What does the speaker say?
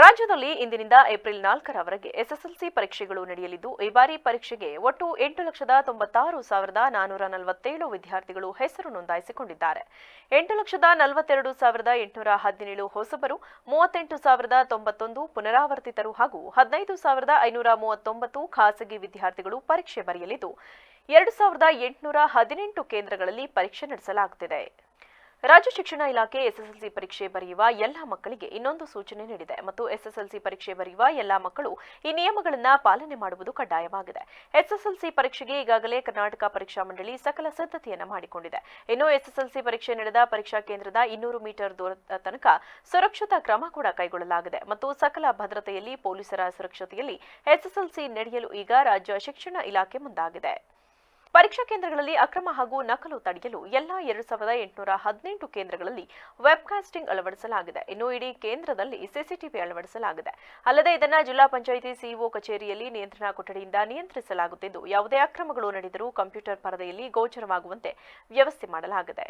ರಾಜ್ಯದಲ್ಲಿ ಇಂದಿನಿಂದ April ನಾಲ್ಕರವರೆಗೆ SSLC ಪರೀಕ್ಷೆಗಳು ನಡೆಯಲಿದ್ದು, ಈ ಬಾರಿ ಪರೀಕ್ಷೆಗೆ ಒಟ್ಟು ಎಂಟು ಲಕ್ಷದ ತೊಂಬತ್ತಾರು ಸಾವಿರದ ನಾನೂರ ನಲವತ್ತೇಳು ವಿದ್ಯಾರ್ಥಿಗಳು ಹೆಸರು ನೋಂದಾಯಿಸಿಕೊಂಡಿದ್ದಾರೆ. ಎಂಟು ಲಕ್ಷದ ನಲವತ್ತೆರಡು ಸಾವಿರದ ಎಂಟುನೂರ ಹದಿನೇಳು ಹೊಸಬರು, ಮೂವತ್ತೆಂಟು ಸಾವಿರದ ತೊಂಬತ್ತೊಂದು ಪುನರಾವರ್ತಿತರು ಹಾಗೂ ಹದಿನೈದು ಸಾವಿರದ ಐನೂರ ಮೂವತ್ತೊಂಬತ್ತು ಖಾಸಗಿ ವಿದ್ಯಾರ್ಥಿಗಳು ಪರೀಕ್ಷೆ ಬರೆಯಲಿದ್ದು, ಎರಡು ಸಾವಿರದ ಎಂಟುನೂರ ಹದಿನೆಂಟು ಕೇಂದ್ರಗಳಲ್ಲಿ ಪರೀಕ್ಷೆ ನಡೆಸಲಾಗುತ್ತಿದೆ. ರಾಜ್ಯ ಶಿಕ್ಷಣ ಇಲಾಖೆ ಎಸ್ಎಸ್ಎಲ್ಸಿ ಪರೀಕ್ಷೆ ಬರೆಯುವ ಎಲ್ಲ ಮಕ್ಕಳಿಗೆ ಇನ್ನೊಂದು ಸೂಚನೆ ನೀಡಿದೆ ಮತ್ತು ಎಸ್ಎಸ್ಎಲ್ಸಿ ಪರೀಕ್ಷೆ ಬರೆಯುವ ಎಲ್ಲ ಮಕ್ಕಳು ಈ ನಿಯಮಗಳನ್ನು ಪಾಲನೆ ಮಾಡುವುದು ಕಡ್ಡಾಯವಾಗಿದೆ. ಎಸ್ಎಸ್ಎಲ್ಸಿ ಪರೀಕ್ಷೆಗೆ ಈಗಾಗಲೇ ಕರ್ನಾಟಕ ಪರೀಕ್ಷಾ ಮಂಡಳಿ ಸಕಲ ಸಿದ್ಧತೆಯನ್ನು ಮಾಡಿಕೊಂಡಿದೆ. ಇನ್ನು ಎಸ್ಎಸ್ಎಲ್ಸಿ ಪರೀಕ್ಷೆ ನಡೆದ ಪರೀಕ್ಷಾ ಕೇಂದ್ರದ ಇನ್ನೂರು ಮೀಟರ್ ದೂರದ ತನಕ ಸುರಕ್ಷತಾ ಕ್ರಮ ಕೂಡ ಕೈಗೊಳ್ಳಲಾಗಿದೆ ಮತ್ತು ಸಕಲ ಭದ್ರತೆಯಲ್ಲಿ ಪೊಲೀಸರ ಸುರಕ್ಷತೆಯಲ್ಲಿ ಎಸ್ಎಸ್ಎಲ್ಸಿ ನಡೆಯಲು ಈಗ ರಾಜ್ಯ ಶಿಕ್ಷಣ ಇಲಾಖೆ ಮುಂದಾಗಿದೆ. ಪರೀಕ್ಷಾ ಕೇಂದ್ರಗಳಲ್ಲಿ ಅಕ್ರಮ ಹಾಗೂ ನಕಲು ತಡೆಯಲು ಎಲ್ಲಾ ಎರಡು ಸಾವಿರದ ಎಂಟುನೂರ ಹದಿನೆಂಟು ಕೇಂದ್ರಗಳಲ್ಲಿ ವೆಬ್ಕಾಸ್ಟಿಂಗ್ ಅಳವಡಿಸಲಾಗಿದೆ. ಇನ್ನು ಇಡೀ ಕೇಂದ್ರದಲ್ಲಿ ಸಿಸಿಟಿವಿ ಅಳವಡಿಸಲಾಗಿದೆ. ಅಲ್ಲದೆ ಇದನ್ನು ಜಿಲ್ಲಾ ಪಂಚಾಯಿತಿ ಸಿಇಒ ಕಚೇರಿಯಲ್ಲಿ ನಿಯಂತ್ರಣ ಕೊಠಡಿಯಿಂದ ನಿಯಂತ್ರಿಸಲಾಗುತ್ತಿದ್ದು, ಯಾವುದೇ ಅಕ್ರಮಗಳು ನಡೆದರೂ ಕಂಪ್ಯೂಟರ್ ಪರದೆಯಲ್ಲಿ ಗೋಚರವಾಗುವಂತೆ ವ್ಯವಸ್ಥೆ ಮಾಡಲಾಗಿದೆ.